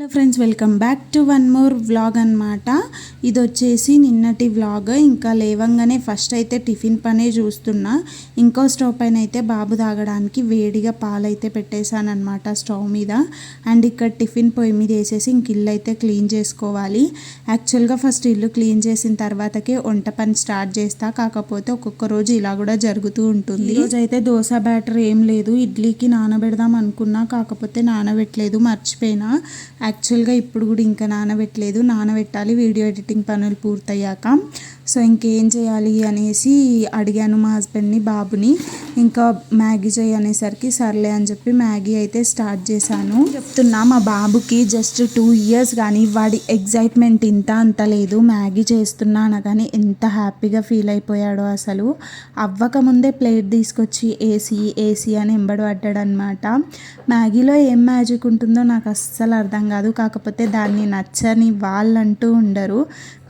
Hello friends welcome back to one more vlog అనమాట ఇది వచ్చేసి నిన్నటి వ్లాగ్. ఇంకా లేవంగానే ఫస్ట్ అయితే టిఫిన్ పనే చూస్తున్నా. ఇంకో స్టవ్ పైన అయితే బాబు తాగడానికి వేడిగా పాలైతే పెట్టేశాను అనమాట స్టవ్ మీద. అండ్ ఇక్కడ టిఫిన్ పొయ్యి మీద వేసేసి ఇంక ఇల్లు అయితే క్లీన్ చేసుకోవాలి. యాక్చువల్గా ఫస్ట్ ఇల్లు క్లీన్ చేసిన తర్వాతకే వంట పని స్టార్ట్ చేస్తా. కాకపోతే ఒక్కొక్క రోజు ఇలా కూడా జరుగుతూ ఉంటుంది. రోజైతే అయితే దోశ బ్యాటర్ ఏం లేదు. ఇడ్లీకి నానబెడదాం అనుకున్నా. కాకపోతే నానబెట్టలేదు మర్చిపోయినా. యాక్చువల్గా ఇప్పుడు కూడా ఇంకా నానబెట్టలేదు. నానబెట్టాలి. వీడియో ఎడిటింగ్ పనులు పూర్తయ్యాక సో ఇంకేం చేయాలి అనేసి అడిగాను మా హస్బెండ్ని బాబుని. ఇంకా మ్యాగీ చేయి అనేసరికి సర్లే అని చెప్పి మ్యాగీ అయితే స్టార్ట్ చేశాను. చెప్తున్నా మా బాబుకి జస్ట్ టూ ఇయర్స్ కానీ వాడి ఎగ్జైట్మెంట్ ఇంత అంత లేదు. మ్యాగీ చేస్తున్నా అనగానే ఎంత హ్యాపీగా ఫీల్ అయిపోయాడో అసలు. అవ్వకముందే ప్లేట్ తీసుకొచ్చి ఏసీ ఏసీ అని ఎంబడి పడ్డాడు అనమాట మ్యాగీలో ఏం మ్యాజిక్ ఉంటుందో నాకు అస్సలు అర్థం కాదు. కాకపోతే దాన్ని నచ్చని వాళ్ళంటూ ఉండరు.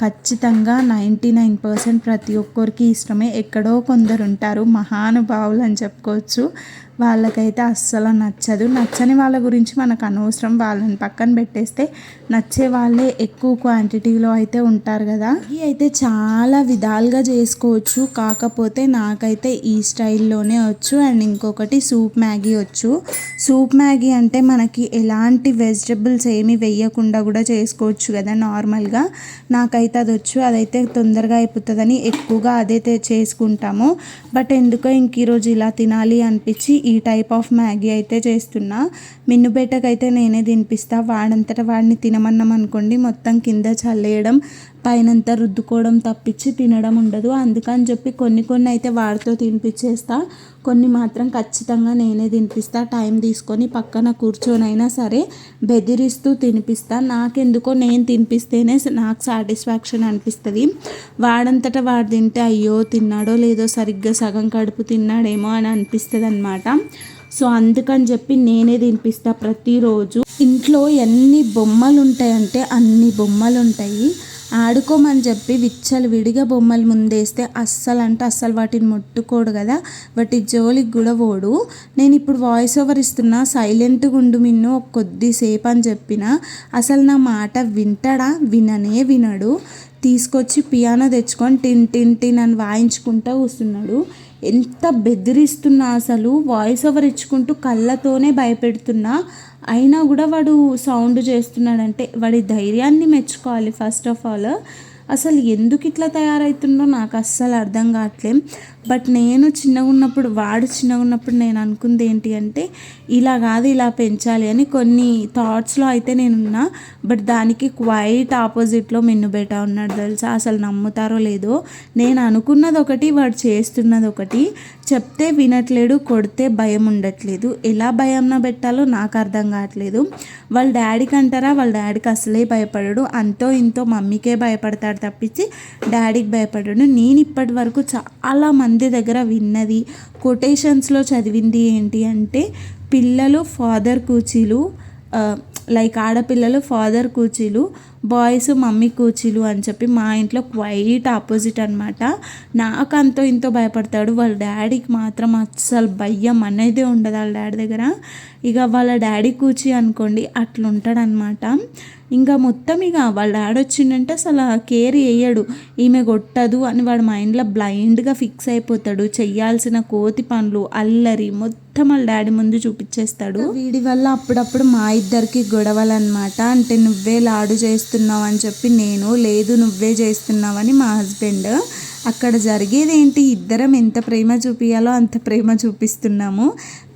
ఖచ్చితంగా నైంటీ నైన్ పర్సెంట్ ప్రతి ఒక్కరికి ఇష్టమే. ఎక్కడో కొందరు ఉంటారు మహానుభావులు అని చెప్పుకోవచ్చు. వాళ్ళకైతే అస్సలు నచ్చదు. నచ్చని వాళ్ళ గురించి మనకు అనవసరం. వాళ్ళని పక్కన పెట్టేస్తే నచ్చే వాళ్ళే ఎక్కువ క్వాంటిటీలో అయితే ఉంటారు కదా. ఇది అయితే చాలా విధాలుగా చేసుకోవచ్చు. కాకపోతే నాకైతే ఈ స్టైల్లోనే వచ్చు. అండ్ ఇంకొకటి సూప్ మ్యాగీ వచ్చు. సూప్ మ్యాగీ అంటే మనకి ఎలాంటి వెజిటబుల్స్ ఏమి వేయకుండా కూడా చేసుకోవచ్చు కదా నార్మల్గా. నాకైతే అది వచ్చు. అదైతే తొందరగా అయిపోతుందని ఎక్కువగా అదే చేసుకుంటాము. బట్ ఎందుకో ఇంక ఈరోజు ఇలా తినాలి అనిపించి ఈ టైప్ ఆఫ్ మ్యాగీ అయితే చేస్తున్నా. మిన్నుబేటకైతే నేనే తినిపిస్తా. వాడంతట వాడిని తినమన్నాం అనుకోండి మొత్తం కింద చల్లేయడం పైనంతా రుద్దుకోవడం తప్పించి తినడం ఉండదు. అందుకని చెప్పి కొన్ని కొన్ని అయితే వాడితో తినిపించేస్తా కొన్ని మాత్రం ఖచ్చితంగా నేనే తినిపిస్తా. టైం తీసుకొని పక్కన కూర్చొనైనా సరే బెదిరిస్తూ తినిపిస్తా. నాకెందుకో నేను తినిపిస్తేనే నాకు సాటిస్ఫాక్షన్ అనిపిస్తుంది. వాడంతటా వాడు తింటే అయ్యో తిన్నాడో లేదో సరిగ్గా సగం కడుపు తిన్నాడేమో అని అనిపిస్తుంది అనమాట సో అందుకని చెప్పి నేనే తినిపిస్తా ప్రతిరోజు. ఇంట్లో ఎన్ని బొమ్మలు ఉంటాయంటే అన్ని బొమ్మలు ఉంటాయి ఆడుకోమని చెప్పి విచ్చలు విడిగా బొమ్మలు ముందేస్తే అస్సలు అంటే అస్సలు వాటిని ముట్టుకోడు కదా. వాటి జోలికి కూడా పోడు. నేను ఇప్పుడు వాయిస్ ఓవర్ ఇస్తున్నా సైలెంట్గా ఉండు మిన్ను కొద్దిసేపు అని చెప్పిన. అసలు నా మాట వింటాడా? విననే వినడు. తీసుకొచ్చి పియానో తెచ్చుకొని టిన్ టిన్ టిన్ అని వాయించుకుంటూ కూర్చున్నాడు. ఎంత బెదిరిస్తున్నా అసలు వాయిస్ ఓవర్ ఇచ్చుకుంటూ కళ్ళతోనే భయపెడుతున్నా. అయినా కూడా వాడు సౌండ్ చేస్తున్నాడంటే వాడి ధైర్యాన్ని మెచ్చుకోవాలి ఫస్ట్ ఆఫ్ ఆల్ అసలు ఎందుకు ఇట్లా తయారవుతుందో నాకు అస్సలు అర్థం కావట్లేదు. బట్ నేను చిన్నగా ఉన్నప్పుడు వాడు చిన్నగా ఉన్నప్పుడు నేను అనుకుంది ఏంటి అంటే ఇలా కాదు ఇలా పెంచాలి అని కొన్ని థాట్స్లో అయితే నేనున్నా బట్ దానికి క్వైట్ ఆపోజిట్లో మిన్నుబేట ఉన్నాడు తెలుసా? అసలు నమ్ముతారో లేదో? నేను అనుకున్నది ఒకటి వాడు చేస్తున్నది ఒకటి. చెప్తే వినట్లేడు కొడితే భయం ఉండట్లేదు. ఎలా భయంన పెట్టాలో నాకు అర్థం కావట్లేదు. వాళ్ళ డాడీకి అంటారా వాళ్ళ డాడీకి అసలే భయపడడు. అంతో ఇంతో మమ్మీకే భయపడతాడు తప్పించి డాడీకి భయపడడు. నేను ఇప్పటి వరకు చాలా మంది దగ్గర విన్నది. కొటేషన్స్లో చదివింది ఏంటి అంటే పిల్లలు ఫాదర్ కూచీలు లైక్ ఆడపిల్లలు ఫాదర్ కూచీలు బాయ్స్ మమ్మీ కూచీలు అని చెప్పి మా ఇంట్లో క్వైట్ ఆపోజిట్ అనమాట నాకు అంతో ఇంతో భయపడతాడు. వాళ్ళ డాడీకి మాత్రం అస్సలు భయం అనేది ఉండదు వాళ్ళ డాడీ దగ్గర. ఇక వాళ్ళ డాడీ కూచి అనుకోండి అట్లుంటాడనమాట ఇంకా మొత్తం ఇక వాళ్ళ డాడీ వచ్చిందంటే అసలు కేర్ వేయడు. ఈమె కొట్టదు అని వాడు మైండ్లో బ్లైండ్గా ఫిక్స్ అయిపోతాడు. చెయ్యాల్సిన కోతి పనులు అల్లరి మొత్తం వాళ్ళ డాడీ ముందు చూపించేస్తాడు. వీడి వల్ల అప్పుడప్పుడు మా ఇద్దరికి గొడవలు అనమాట అంటే నువ్వే లాడు చేస్తున్నావు అని చెప్పి నేను లేదు నువ్వే చేస్తున్నావని మా హస్బెండ్. అక్కడ జరిగేది ఏంటి ఇద్దరం ఎంత ప్రేమ చూపించాలో అంత ప్రేమ చూపిస్తున్నాము.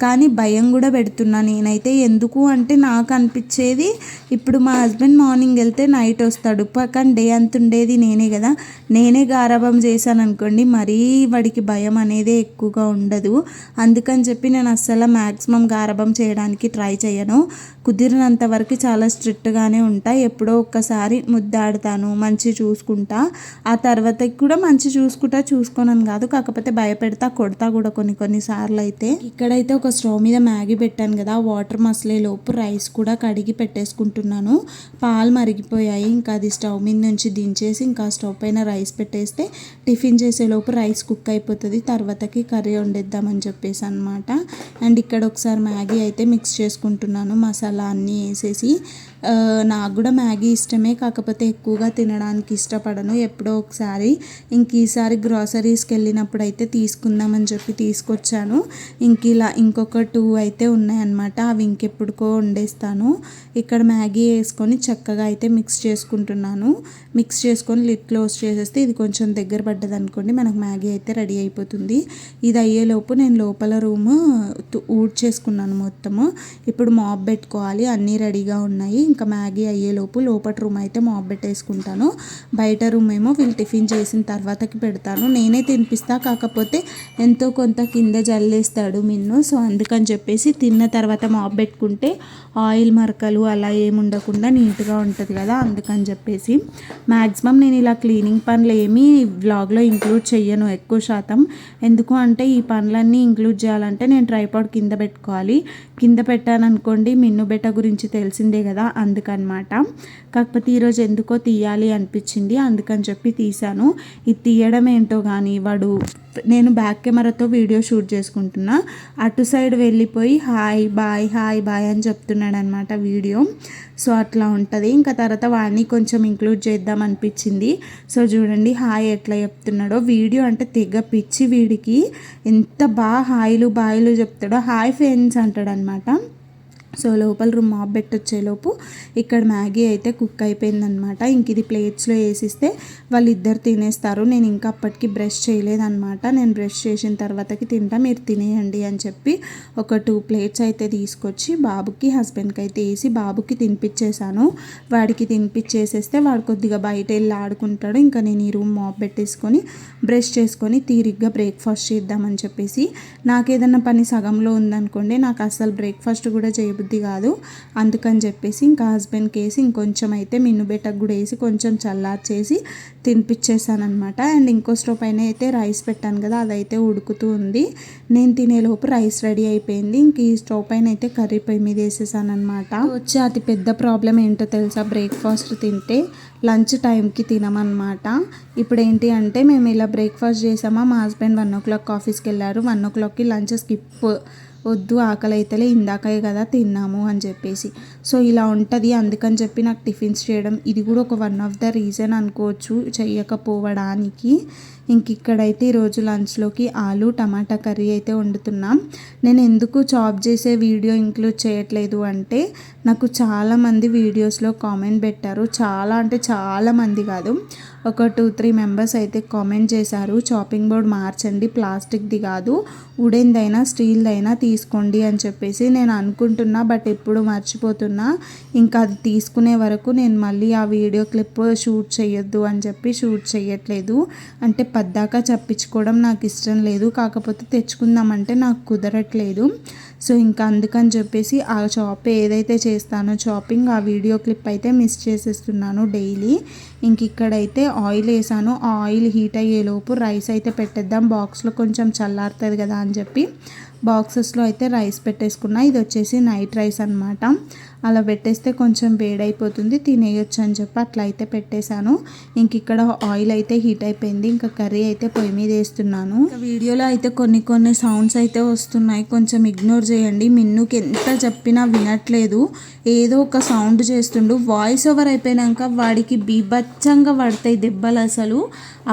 కానీ భయం కూడా పెడుతున్నా నేనైతే. ఎందుకు అంటే నాకు అనిపించేది ఇప్పుడు మా హస్బెండ్ మార్నింగ్ వెళ్తే నైట్ వస్తాడు. కానీ డే అంత ఉండేది నేనే కదా. నేనే గారాభం చేశాను అనుకోండి మరీ వాడికి భయం అనేది ఎక్కువగా ఉండదు. అందుకని చెప్పి నేను అస్సలు మ్యాక్సిమం గారాభం చేయడానికి ట్రై చేయను. కుదిరినంత వరకు చాలా స్ట్రిక్ట్గానే ఉంటా. ఎప్పుడో ఒక్కసారి ముద్దాడతాను మంచి చూసుకుంటా. ఆ తర్వాత కూడా మంచి చూసుకుంటా చూసుకోనని కాదు. కాకపోతే భయపెడతా కొడతా కూడా కొన్ని కొన్ని సార్లు అయితే. ఇక్కడైతే ఒక స్టవ్ మీద మ్యాగీ పెట్టాను కదా వాటర్ మసలే లోపు రైస్ కూడా కడిగి పెట్టేసుకుంటున్నాను. పాలు మరిగిపోయాయి ఇంకా అది స్టవ్ మీద నుంచి దించేసి ఇంకా స్టవ్ పైన రైస్ పెట్టేస్తే టిఫిన్ చేసేలోపు రైస్ కుక్ అయిపోతుంది తర్వాతకి కర్రీ వండేద్దామని చెప్పేసి అనమాట అండ్ ఇక్కడ ఒకసారి మ్యాగీ అయితే మిక్స్ చేసుకుంటున్నాను మసాలా అన్నీ వేసేసి. నాకు కూడా మ్యాగీ ఇష్టమే కాకపోతే ఎక్కువగా తినడానికి ఇష్టపడను. ఎప్పుడో ఒకసారి ఇంక ఈసారి గ్రాసరీస్కి వెళ్ళినప్పుడు అయితే తీసుకుందామని చెప్పి తీసుకొచ్చాను. ఇంక ఇలా ఇంకొక టూ అయితే ఉన్నాయన్నమాట. అవి ఇంకెప్పుడుకో వండేస్తాను. ఇక్కడ మ్యాగీ వేసుకొని చక్కగా అయితే మిక్స్ చేసుకుంటున్నాను. మిక్స్ చేసుకొని లిట్ క్లోజ్ చేసేస్తే ఇది కొంచెం దగ్గర పడ్డది అనుకోండి మనకు మ్యాగీ అయితే రెడీ అయిపోతుంది. ఇది అయ్యేలోపు నేను లోపల రూమ్ ఊడ్ చేసుకున్నాను మొత్తము. ఇప్పుడు మాప్ పెట్టుకోవాలి అన్నీ రెడీగా ఉన్నాయి. ఇంకా మ్యాగీ అయ్యేలోపు లోపల రూమ్ అయితే మాప్ పెట్టేసుకుంటాను. బయట రూమ్ ఏమో వీళ్ళు టిఫిన్ చేసిన తర్వాతకి పెడతాను. నేనే తినిపిస్తా కాకపోతే ఎంతో కొంత కింద జల్లేస్తాడు మిన్ను. సో అందుకని చెప్పేసి తిన్న తర్వాత మాప్ పెట్టుకుంటే ఆయిల్ మరకలు అలా ఏముండకుండా నీట్గా ఉంటుంది కదా అందుకని చెప్పేసి. మ్యాక్సిమం నేను ఇలా క్లీనింగ్ పనులు ఏమీ వ్లాగ్లో ఇంక్లూడ్ చెయ్యను ఎక్కువ శాతం. ఎందుకు అంటే ఈ పనులన్నీ ఇంక్లూడ్ చేయాలంటే నేను ట్రైపాడ్ కింద పెట్టుకోవాలి. కింద పెట్టాను అనుకోండి మిన్ను బెట్ట గురించి తెలిసిందే కదా అందుకనమాట. కాకపోతే ఈరోజు ఎందుకో తీయాలి అనిపించింది అందుకని చెప్పి తీశాను. ఇది తీయడం ఏంటో కానీ వాడు నేను బ్యాక్ కెమెరాతో వీడియో షూట్ చేసుకుంటున్నా. అటు సైడ్ వెళ్ళిపోయి హాయ్ బాయ్ హాయ్ బాయ్ అని చెప్తున్నాడు అనమాట వీడియో. సో అట్లా ఉంటుంది. ఇంకా తర్వాత వాడిని కొంచెం ఇంక్లూడ్ చేద్దాం అనిపించింది. సో చూడండి హాయ్ ఎట్లా చెప్తున్నాడో. వీడియో అంటే తెగ పిచ్చి వీడికి. ఎంత బాగా హాయిలు బాయిలు చెప్తాడో. హాయ్ ఫ్రెండ్స్ అంటాడు అనమాట సో లోపల రూమ్ మాప్ పెట్టొచ్చేలోపు ఇక్కడ మ్యాగీ అయితే కుక్ అయిపోయిందనమాట. ఇంక ఇది ప్లేట్స్లో వేసిస్తే వాళ్ళిద్దరు తినేస్తారు. నేను ఇంకా అప్పటికి బ్రష్ చేయలేదన్నమాట నేను బ్రష్ చేసిన తర్వాతకి తింటా మీరు తినేయండి అని చెప్పి ఒక టూ ప్లేట్స్ అయితే తీసుకొచ్చి బాబుకి హస్బెండ్కి అయితే వేసి బాబుకి తినిపించేశాను వాడికి తినిపించేసేస్తే వాడు కొద్దిగా బయట వెళ్ళి ఆడుకుంటాడు. ఇంకా నేను ఈ రూమ్ మాప్ పెట్టేసుకొని బ్రష్ చేసుకొని తీరిగ్గా బ్రేక్ఫాస్ట్ చేద్దామని చెప్పేసి నాకు ఏదన్నా పని సగంలో ఉందనుకోండి నాకు అసలు బ్రేక్ఫాస్ట్ కూడా చేయబుద్ధి కాదు. అందుకని చెప్పేసి ఇంకా హస్బెండ్కి వేసి ఇంకొంచెం అయితే మిన్ను బెట్టకు కూడా వేసి కొంచెం చల్లార్చేసి తినిపించేసానమాట అండ్ ఇంకో స్టవ్ పైన అయితే రైస్ పెట్టాను కదా అదైతే ఉడుకుతూ ఉంది. నేను తినేలోపు రైస్ రెడీ అయిపోయింది. ఇంక ఈ స్టవ్ పైన అయితే కర్రీ పొయ్యి మీద వేసేసానమాట వచ్చే అతి పెద్ద ప్రాబ్లం ఏంటో తెలుసా? బ్రేక్ఫాస్ట్ తింటే లంచ్ టైంకి తినమన్నమాట. ఇప్పుడు ఏంటి అంటే మేము ఇలా బ్రేక్ఫాస్ట్ చేసామా? మా హస్బెండ్ వన్ ఓ క్లాక్ ఆఫీస్కి వెళ్ళారు. వన్ ఓ క్లాక్కి లంచ్ స్కిప్. వద్దు ఆకలి అయితేలే ఇందాకే కదా తిన్నాము అని చెప్పేసి. సో ఇలా ఉంటుంది. అందుకని చెప్పి నాకు టిఫిన్స్ చేయడం ఇది కూడా ఒక వన్ ఆఫ్ ద రీజన్ అనుకోవచ్చు చెయ్యకపోవడానికి. ఇంక ఇక్కడైతే ఈరోజు లంచ్లోకి ఆలు టమాటా కర్రీ అయితే వండుతున్నాం. నేను ఎందుకు చాప్ చేసే వీడియో ఇంక్లూడ్ చేయట్లేదు అంటే నాకు చాలామంది వీడియోస్లో కామెంట్ పెట్టారు. చాలా అంటే చాలామంది కాదు. ఒక టూ త్రీ మెంబర్స్ అయితే కామెంట్ చేశారు. చాపింగ్ బోర్డ్ మార్చండి ప్లాస్టిక్ది కాదు. ఉడేందైనా స్టీల్దైనా తీసుకోండి అని చెప్పేసి నేను అనుకుంటున్నా బట్ ఎప్పుడు మర్చిపోతున్నా. ఇంకా అది తీసుకునే వరకు నేను మళ్ళీ ఆ వీడియో క్లిప్ షూట్ చేయొద్దు అని చెప్పి షూట్ చేయట్లేదు. అంటే పద్దాకా చెప్పించుకోవడం నాకు ఇష్టం లేదు. కాకపోతే తెచ్చుకుందామంటే నాకు కుదరట్లేదు. సో ఇంకా అందుకని చెప్పేసి ఆ షాప్ ఏదైతే చేస్తానో షాపింగ్ ఆ వీడియో క్లిప్ అయితే మిస్ చేసేస్తున్నాను డైలీ. ఇంక ఇక్కడైతే ఆయిల్ వేసాను. ఆ ఆయిల్ హీట్ అయ్యేలోపు రైస్ అయితే పెట్టేద్దాం. బాక్స్లో కొంచెం చల్లారుతుంది కదా అని చెప్పి బాక్సెస్లో అయితే రైస్ పెట్టేసుకున్నా. ఇది వచ్చేసి నైట్ రైస్ అనమాట అలా పెట్టేస్తే కొంచెం వేడైపోతుంది తినేయొచ్చు అని చెప్పి అట్లా అయితే పెట్టేశాను. ఇంక ఇక్కడ ఆయిల్ అయితే హీట్ అయిపోయింది ఇంకా కర్రీ అయితే పొయ్యి మీద వేస్తున్నాను. వీడియోలో అయితే కొన్ని కొన్ని సౌండ్స్ అయితే వస్తున్నాయి కొంచెం ఇగ్నోర్ చేయండి. మిన్నుకి ఎంత చెప్పినా వినట్లేదు. ఏదో ఒక సౌండ్ చేస్తుండు. వాయిస్ ఓవర్ అయిపోయినాక వాడికి బీభత్సంగా పడతాయి దెబ్బలు అసలు.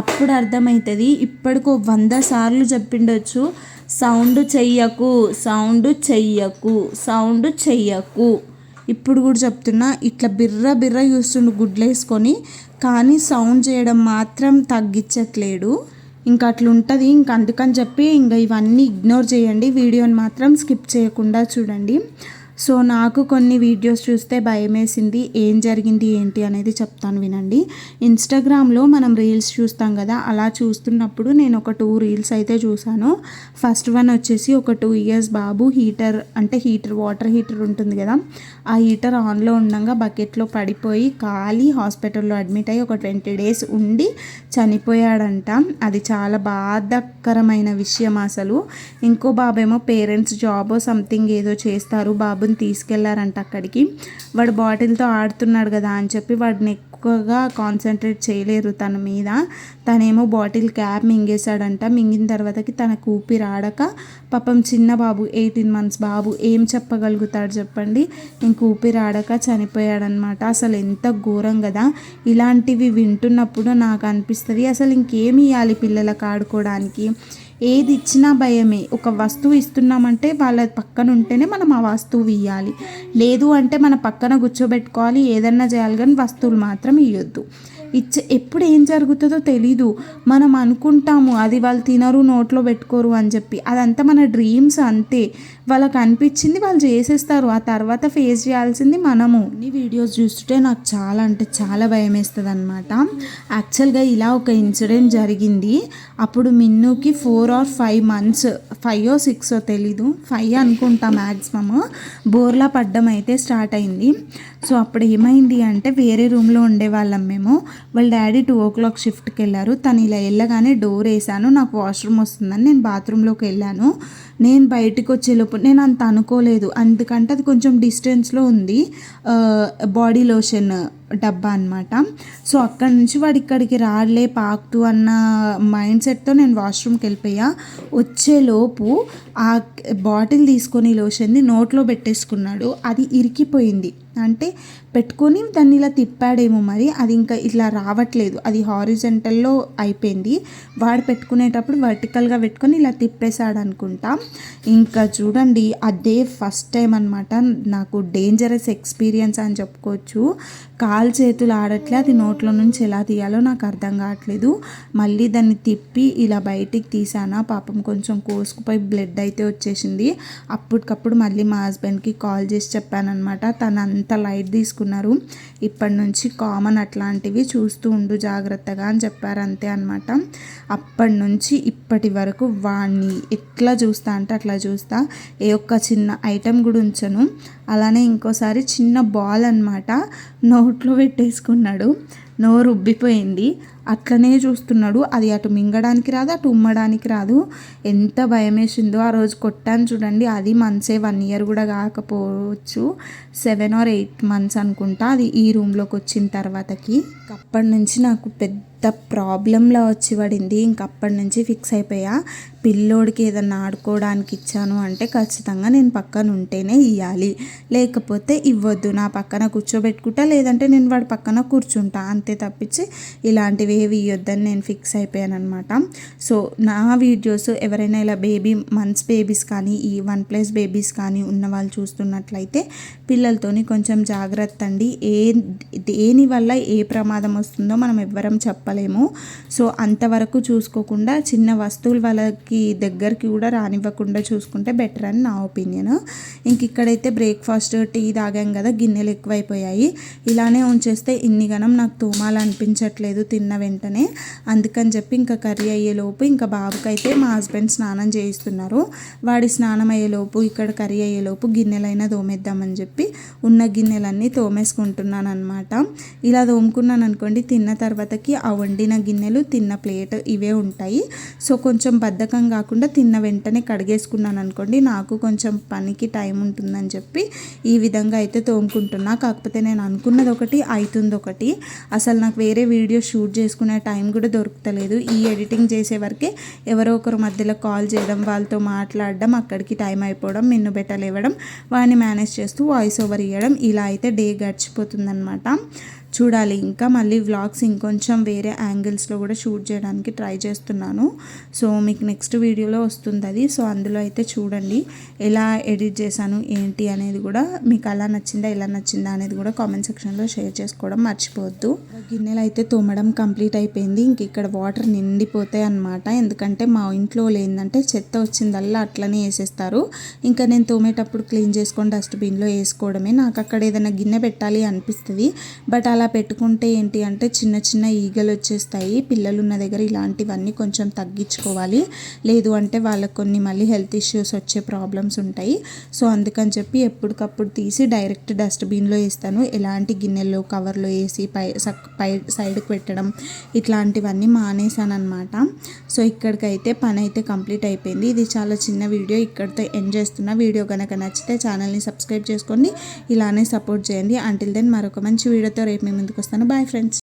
అప్పుడు అర్థమవుతుంది ఇప్పటికో వంద సార్లు చెప్పిండొచ్చు. సౌండ్ చెయ్యకు సౌండ్ చెయ్యకు సౌండ్ చెయ్యకు. ఇప్పుడు కూడా చెప్తున్నా ఇట్లా బిర్ర బిర్ర చూస్తుండు గుడ్లు వేసుకొని కానీ సౌండ్ చేయడం మాత్రం తగ్గించట్లేడు. ఇంకా అట్లుంటుంది ఇంకా అందుకని చెప్పి ఇంకా ఇవన్నీ ఇగ్నోర్ చేయండి. వీడియోని మాత్రం స్కిప్ చేయకుండా చూడండి. సో నాకు కొన్ని వీడియోస్ చూస్తే భయం వేసింది ఏం జరిగింది ఏంటి అనేది చెప్తాను వినండి. ఇన్స్టాగ్రామ్లో మనం రీల్స్ చూస్తాం కదా అలా చూస్తున్నప్పుడు నేను ఒక టూ రీల్స్ అయితే చూశాను. ఫస్ట్ వన్ వచ్చేసి ఒక టూ ఇయర్స్ బాబు హీటర్ అంటే హీటర్ వాటర్ హీటర్ ఉంటుంది కదా ఆ హీటర్ ఆన్లో ఉండగా బకెట్లో పడిపోయి కాలి హాస్పిటల్లో అడ్మిట్ అయ్యి ఒక ట్వంటీ డేస్ ఉండి చనిపోయాడంట. అది చాలా బాధాకరమైన విషయం అసలు. ఇంకో బాబేమో పేరెంట్స్ జాబ్ సంథింగ్ ఏదో చేస్తారు బాబు బాబుని తీసుకెళ్ళారంట అక్కడికి. వాడు బాటిల్తో ఆడుతున్నాడు కదా అని చెప్పి వాడిని ఎక్కువగా కాన్సన్ట్రేట్ చేయలేరు తన మీద. తనేమో బాటిల్ క్యాప్ మింగేశాడంట. మింగిన తర్వాతకి తనకు ఊపిరి ఆడక పాపం చిన్న బాబు ఎయిటీన్ మంత్స్ బాబు ఏం చెప్పగలుగుతాడు చెప్పండి? ఇంక ఊపిరి ఆడక చనిపోయాడనమాట అసలు ఎంత ఘోరం కదా. ఇలాంటివి వింటున్నప్పుడు నాకు అనిపిస్తుంది అసలు ఇంకేమి ఇవ్వాలి పిల్లలకు ఆడుకోవడానికి? ఏది ఇచ్చినా భయమే. ఒక వస్తువు ఇస్తున్నామంటే వాళ్ళ పక్కన ఉంటేనే మనం ఆ వస్తువు ఇవ్వాలి లేదు అంటే మన పక్కన కూర్చోబెట్టుకోవాలి ఏదన్నా చేయాలి కానీ వస్తువులు మాత్రం ఇవ్వద్దు ఇచ్చే ఎప్పుడు ఏం జరుగుతుందో తెలీదు. మనం అనుకుంటాము అది వాళ్ళు తినరు నోట్లో పెట్టుకోరు అని చెప్పి. అదంతా మన డ్రీమ్స్ అంతే. వాళ్ళకి అనిపించింది వాళ్ళు చేసేస్తారు. ఆ తర్వాత ఫేస్ చేయాల్సింది మనము. ఈ వీడియోస్ చూస్తుంటే నాకు చాలా అంటే చాలా భయం వేస్తుంది అనమాట యాక్చువల్గా ఇలా ఒక ఇన్సిడెంట్ జరిగింది. అప్పుడు మిన్నుకి four or five months five oh six తెలీదు. ఫైవ్ అనుకుంటా మ్యాక్సిమమ్ బోర్లా పడ్డం అయితే స్టార్ట్ అయింది. సో అప్పుడు ఏమైంది అంటే వేరే రూమ్లో ఉండేవాళ్ళం మేము. వాళ్ళ డాడీ టూ ఓ క్లాక్ షిఫ్ట్కి వెళ్ళారు. తను ఇలా వెళ్ళగానే డోర్ వేసాను నాకు వాష్రూమ్ వస్తుందని నేను బాత్రూంలోకి వెళ్ళాను. నేను బయటకు వచ్చేలోపు నేను అంత అనుకోలేదు. అందుకంటే అది కొంచెం డిస్టెన్స్లో ఉంది. బాడీ లోషన్ డబ్బా అనమాట సో అక్కడి నుంచి వాడు ఇక్కడికి రాడలే పాక్టు అన్న మైండ్ సెట్తో నేను వాష్రూమ్కి వెళ్ళిపోయా. వచ్చేలోపు ఆ బాటిల్ తీసుకొని లోషన్ని నోట్లో పెట్టేసుకున్నాడు. అది ఇరికిపోయింది. అంటే పెట్టుకొని దాన్ని ఇలా తిప్పాడేమో మరి అది ఇంకా ఇట్లా రావట్లేదు. అది హారిజెంటల్లో అయిపోయింది. వాడు పెట్టుకునేటప్పుడు వర్టికల్గా పెట్టుకొని ఇలా తిప్పేశాడు అనుకుంటా. ఇంకా చూడండి అదే ఫస్ట్ టైం అనమాట నాకు డేంజరస్ ఎక్స్పీరియన్స్ అని చెప్పుకోవచ్చు. కాలు చేతులు ఆడట్లే అది నోట్లో నుంచి ఎలా తీయాలో నాకు అర్థం కావట్లేదు. మళ్ళీ దాన్ని తిప్పి ఇలా బయటికి తీసానా పాపం కొంచెం కోసుకుపోయి బ్లడ్ అయితే వచ్చేసింది. అప్పటికప్పుడు మళ్ళీ మా హస్బెండ్కి కాల్ చేసి చెప్పానమాట తను అంత లైట్ తీసుకున్నారు. ఇప్పటి నుంచి కామన్ అట్లాంటివి చూస్తూ ఉండు జాగ్రత్తగా అని చెప్పారు అంతే అనమాట అప్పటి నుంచి ఇప్పటి వరకు వాడిని ఎట్లా చూస్తా అంటే అట్లా చూస్తా. ఏ ఒక్క చిన్న ఐటెం కూడా ఉంచను. అలానే ఇంకోసారి చిన్న బాల్ అనమాట నోట్లో పెట్టేసుకున్నాడు. నోరు ఉబ్బిపోయింది. అట్లనే చూస్తున్నాడు. అది అటు మింగడానికి రాదు అటు ఉమ్మడానికి రాదు. ఎంత భయం వేసిందో ఆ రోజు కొట్టాను చూడండి. అది మంత్సే వన్ ఇయర్ కూడా కాకపోవచ్చు. సెవెన్ ఆర్ ఎయిట్ మంత్స్ అనుకుంటా అది ఈ రూమ్లోకి వచ్చిన తర్వాతకి. అప్పటి నుంచి నాకు పెద్ద ప్రాబ్లంలా వచ్చి పడింది ఇంకప్పటి నుంచి ఫిక్స్ అయిపోయా. పిల్లోడికి ఏదన్నా ఆడుకోవడానికి ఇచ్చాను అంటే ఖచ్చితంగా నేను పక్కన ఉంటేనే ఇవ్వాలి లేకపోతే ఇవ్వద్దు. నా పక్కన కూర్చోబెట్టుకుంటా లేదంటే నేను వాడి పక్కన కూర్చుంటా. అంతే. తప్పించి ఇలాంటివి ఏవి ఇవ్వద్దని నేను ఫిక్స్ అయిపోయాను అనమాట సో నా వీడియోస్ ఎవరైనా ఇలా బేబీ మంత్స్ బేబీస్ కానీ ఈ వన్ ప్లస్ బేబీస్ కానీ ఉన్న వాళ్ళు చూస్తున్నట్లయితే పిల్లలతోని కొంచెం జాగ్రత్త అండి. ఏ దేని వల్ల ఏ ప్రమాదం వస్తుందో మనం ఎవ్వరం చెప్పలేము. సో అంతవరకు చూసుకోకుండా చిన్న వస్తువులు వాళ్ళకి దగ్గరికి కూడా రానివ్వకుండా చూసుకుంటే బెటర్ అని నా ఒపీనియన్. ఇంక ఇక్కడైతే బ్రేక్ఫాస్ట్ టీ తాగాం కదా గిన్నెలు ఎక్కువైపోయాయి. ఇలానే ఉంచేస్తే ఇన్ని గనం నాకు తోమాలనిపించట్లేదు తిన్న వెంటనే. అందుకని చెప్పి ఇంకా కర్రీ అయ్యేలోపు ఇంకా బాబుకైతే మా హస్బెండ్ స్నానం చేయిస్తున్నారు. వాడి స్నానం అయ్యేలోపు ఇక్కడ కర్రీ అయ్యేలోపు గిన్నెలైనా తోమేద్దామని చెప్పి ఉన్న గిన్నెలన్నీ తోమేసుకుంటున్నాను అనమాట ఇలా తోముకున్నాను అనుకోండి తిన్న తర్వాతకి ఆ వండిన గిన్నెలు తిన్న ప్లేట్ ఇవే ఉంటాయి. సో కొంచెం బద్ధకం కాకుండా తిన్న వెంటనే కడిగేసుకున్నాను అనుకోండి నాకు కొంచెం పనికి టైం ఉంటుందని చెప్పి ఈ విధంగా అయితే తోముకుంటున్నా. కాకపోతే నేను అనుకున్నది ఒకటి అవుతుంది ఒకటి అసలు నాకు వేరే వీడియో షూట్ చేసుకునే టైం కూడా దొరుకుతలేదు. ఈ ఎడిటింగ్ చేసే వరకే ఎవరో ఒకరు మధ్యలో కాల్ చేయడం వాళ్ళతో మాట్లాడడం అక్కడికి టైం అయిపోవడం మిన్ను బెట్టలు ఇవ్వడం వాడిని మేనేజ్ చేస్తూ వాయిస్ ఓవర్ ఇవ్వడం ఇలా అయితే డే గడిచిపోతుందనమాట చూడాలి. ఇంకా మళ్ళీ వ్లాగ్స్ ఇంకొంచెం వేరే యాంగిల్స్లో కూడా షూట్ చేయడానికి ట్రై చేస్తున్నాను. సో మీకు నెక్స్ట్ వీడియోలో వస్తుంది అది సో అందులో అయితే చూడండి. ఎలా ఎడిట్ చేశాను ఏంటి అనేది కూడా మీకు అలా నచ్చిందా ఎలా నచ్చిందా అనేది కూడా కామెంట్ సెక్షన్లో షేర్ చేసుకోవడం మర్చిపోవద్దు. గిన్నెలు అయితే తోమడం కంప్లీట్ అయిపోయింది. ఇంక ఇక్కడ వాటర్ నిండిపోతాయి అనమాట ఎందుకంటే మా ఇంట్లో ఏంటంటే చెత్త వచ్చిందల్లా అట్లనే వేసేస్తారు. ఇంకా నేను తోమేటప్పుడు క్లీన్ చేసుకొని డస్ట్బిన్లో వేసుకోవడమే. నాకు అక్కడ ఏదైనా గిన్నె పెట్టాలి అనిపిస్తుంది. బట్ అలా అలా పెట్టుకుంటే ఏంటి అంటే చిన్న చిన్న ఈగలు వచ్చేస్తాయి. పిల్లలు ఉన్న దగ్గర ఇలాంటివన్నీ కొంచెం తగ్గించుకోవాలి. లేదు అంటే వాళ్ళకి కొన్ని మళ్ళీ హెల్త్ ఇష్యూస్ వచ్చే ప్రాబ్లమ్స్ ఉంటాయి. సో అందుకని చెప్పి ఎప్పటికప్పుడు తీసి డైరెక్ట్ డస్ట్బిన్లో వేస్తాను. ఎలాంటి గిన్నెల్లో కవర్లో వేసి పై పై సైడ్కి పెట్టడం ఇట్లాంటివన్నీ మానేసాను అనమాట సో ఇక్కడికైతే పని అయితే కంప్లీట్ అయిపోయింది. ఇది చాలా చిన్న వీడియో. ఇక్కడితో ఎండ్ చేస్తున్న. వీడియో కనుక నచ్చితే ఛానల్ని సబ్స్క్రైబ్ చేసుకోండి. ఇలానే సపోర్ట్ చేయండి. అంటిల్ దెన్ మరొక మంచి వీడియోతో రేపు మీ ఎందుకు వస్తాను. Bye friends